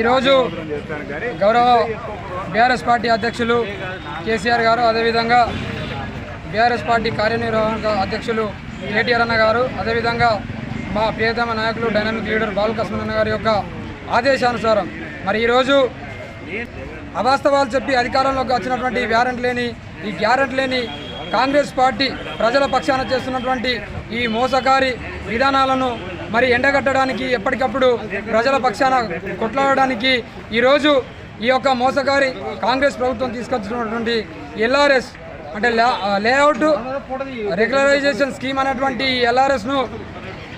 ఈరోజు గౌరవ BRS party అధ్యక్షులు కేసీఆర్ గారు అదేవిధంగా బీఆర్ఎస్ పార్టీ కార్యనిర్వాహక అధ్యక్షులు కేటీఆర్ అన్న గారు అదేవిధంగా మా ప్రియతమ నాయకులు డైనామిక్ లీడర్ బాలకృష్ణ అన్న గారి యొక్క ఆదేశానుసారం. మరి ఈరోజు అవాస్తవాలు చెప్పి అధికారంలోకి వచ్చినటువంటి వ్యారెంట్ లేని ఈ గ్యారెంట్ లేని కాంగ్రెస్ పార్టీ ప్రజల పక్షాన చేస్తున్నటువంటి ఈ మోసకారి విధానాలను మరి ఎండగట్టడానికి ఎప్పటికప్పుడు ప్రజల పక్షాన కొట్లాడడానికి ఈరోజు ఈ యొక్క మోసకారి కాంగ్రెస్ ప్రభుత్వం తీసుకొచ్చినటువంటి ఎల్ఆర్ఎస్ అంటే లేఅవుట్ రెగ్యులరైజేషన్ స్కీమ్ అనేటువంటి ఎల్ఆర్ఎస్ను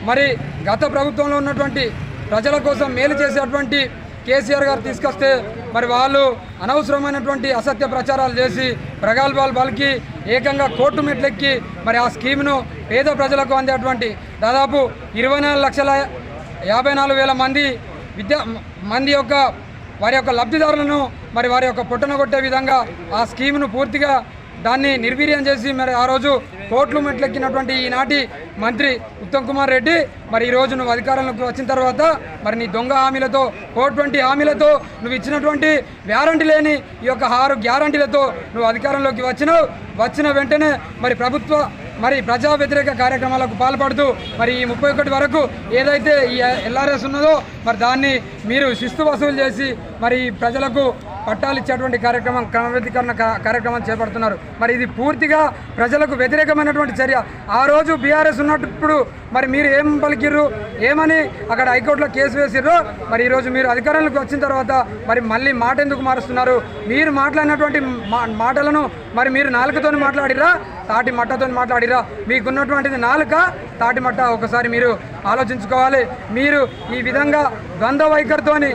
మరి గత ప్రభుత్వంలో ఉన్నటువంటి ప్రజల కోసం మేలు చేసేటువంటి కేసీఆర్ గారు తీసుకొస్తే మరి వాళ్ళు అనవసరమైనటువంటి అసత్య ప్రచారాలు చేసి ప్రగల్భాలు పలికి ఏకంగా కోర్టు మెట్లెక్కి మరి ఆ స్కీమ్ను పేద ప్రజలకు అందేటువంటి దాదాపు ఇరవై నాలుగు లక్షల యాభై నాలుగు వేల మంది విద్యా మంది యొక్క వారి యొక్క లబ్ధిదారులను మరి వారి యొక్క పుట్టన కొట్టే విధంగా ఆ స్కీమ్ను పూర్తిగా దాన్ని నిర్వీర్యం చేసి మరి ఆ రోజు కోట్లు మెట్లెక్కినటువంటి ఈనాటి మంత్రి ఉత్తమ్ కుమార్ రెడ్డి మరి ఈ రోజు నువ్వు అధికారంలోకి వచ్చిన తర్వాత మరి నీ దొంగ హామీలతో కోటువంటి హామీలతో నువ్వు ఇచ్చినటువంటి వ్యారంటీ లేని ఈ యొక్క ఆరు గ్యారంటీలతో నువ్వు అధికారంలోకి వచ్చినావు. వచ్చిన వెంటనే మరి ప్రభుత్వ మరి ప్రజా వ్యతిరేక కార్యక్రమాలకు పాల్పడుతూ మరి ఈ ముప్పై ఒకటి వరకు ఏదైతే ఈ ఎల్ఆర్ఎస్ ఉన్నదో మరి దాన్ని మీరు శిస్తు వసూలు చేసి మరి ప్రజలకు పట్టాలు ఇచ్చేటువంటి కార్యక్రమం క్రమబద్ధీకరణ కార్యక్రమం చేపడుతున్నారు. మరి ఇది పూర్తిగా ప్రజలకు వ్యతిరేకమైనటువంటి చర్య. ఆ రోజు బీఆర్ఎస్ ఉన్నప్పుడు మరి మీరు ఏం పలికిర్రు? ఏమని అక్కడ హైకోర్టులో కేసు వేసిర్రు? మరి ఈరోజు మీరు అధికారంలోకి వచ్చిన తర్వాత మరి మళ్ళీ మాట ఎందుకు మారుస్తున్నారు? మీరు మాట్లాడినటువంటి మా- మాటలను మరి మీరు నాలుకతోని మాట్లాడిరా తాటి మట్టతో మాట్లాడిరా మీకున్నటువంటిది నాలుక తాటి మట్ట ఒకసారి మీరు ఆలోచించుకోవాలి. మీరు ఈ విధంగా ద్వంద్వ వైఖరితోని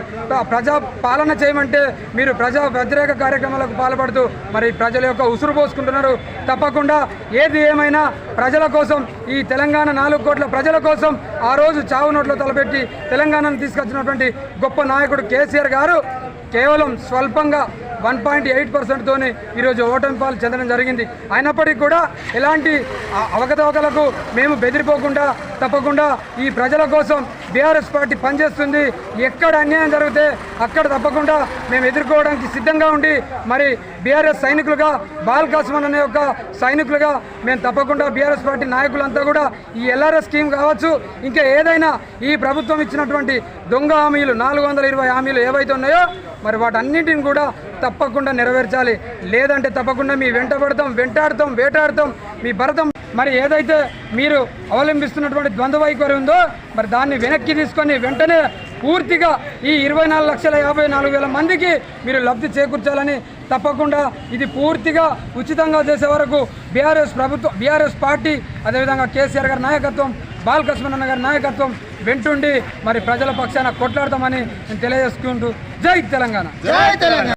ప్రజా పాలన చేయమంటే మీరు ప్రజా వ్యతిరేక కార్యక్రమాలకు పాల్పడుతూ మరి ప్రజల యొక్క ఉసురు పోసుకుంటున్నారు. తప్పకుండా ఏది ఏమైనా ప్రజల కోసం ఈ తెలంగాణ నాలుగు కోట్ల ప్రజల కోసం ఆ రోజు చావు నోట్లో తలపెట్టి తెలంగాణను తీసుకొచ్చినటువంటి గొప్ప నాయకుడు కేసీఆర్ గారు కేవలం స్వల్పంగా వన్ పాయింట్ ఎయిట్ పర్సెంట్తోనే ఈరోజు ఓటమి పాలు చెందడం జరిగింది. అయినప్పటికీ కూడా ఎలాంటి అవకతవకలకు మేము బెదిరిపోకుండా తప్పకుండా ఈ ప్రజల కోసం బీఆర్ఎస్ పార్టీ పనిచేస్తుంది. ఎక్కడ అన్యాయం జరిగితే అక్కడ తప్పకుండా మేము ఎదుర్కోవడానికి సిద్ధంగా ఉండి మరి బీఆర్ఎస్ సైనికులుగా బాల్కాస్మన్ అనే ఒక సైనికులుగా మేము తప్పకుండా బీఆర్ఎస్ పార్టీ నాయకులంతా కూడా ఈ ఎల్ఆర్ఎస్ స్కీమ్ కావచ్చు ఇంకా ఏదైనా ఈ ప్రభుత్వం ఇచ్చినటువంటి దొంగ హామీలు నాలుగు వందల ఇరవై హామీలు ఏవైతే ఉన్నాయో మరి వాటన్నింటిని కూడా తప్పకుండా నెరవేర్చాలి. లేదంటే తప్పకుండా మీ వెంటబడతాం వెంటాడతాం వేటాడతాం మీ భరతం మరి ఏదైతే మీరు అవలంబిస్తున్నటువంటి ద్వంద్వ వైఖరి ఉందో మరి దాన్ని వెనక్కి తీసుకొని వెంటనే పూర్తిగా ఈ ఇరవై నాలుగు లక్షల యాభై నాలుగు వేల మందికి మీరు లబ్ధి చేకూర్చాలని తప్పకుండా ఇది పూర్తిగా ఉచితంగా చేసే వరకు బీఆర్ఎస్ ప్రభుత్వం బీఆర్ఎస్ పార్టీ అదేవిధంగా కేసీఆర్ గారి నాయకత్వం బాలకృష్ణ గారి నాయకత్వం వెంటుండి మరి ప్రజల పక్షాన కొట్లాడతామని నేను తెలియజేసుకుంటూ జై తెలంగాణ. జై తెలంగాణ.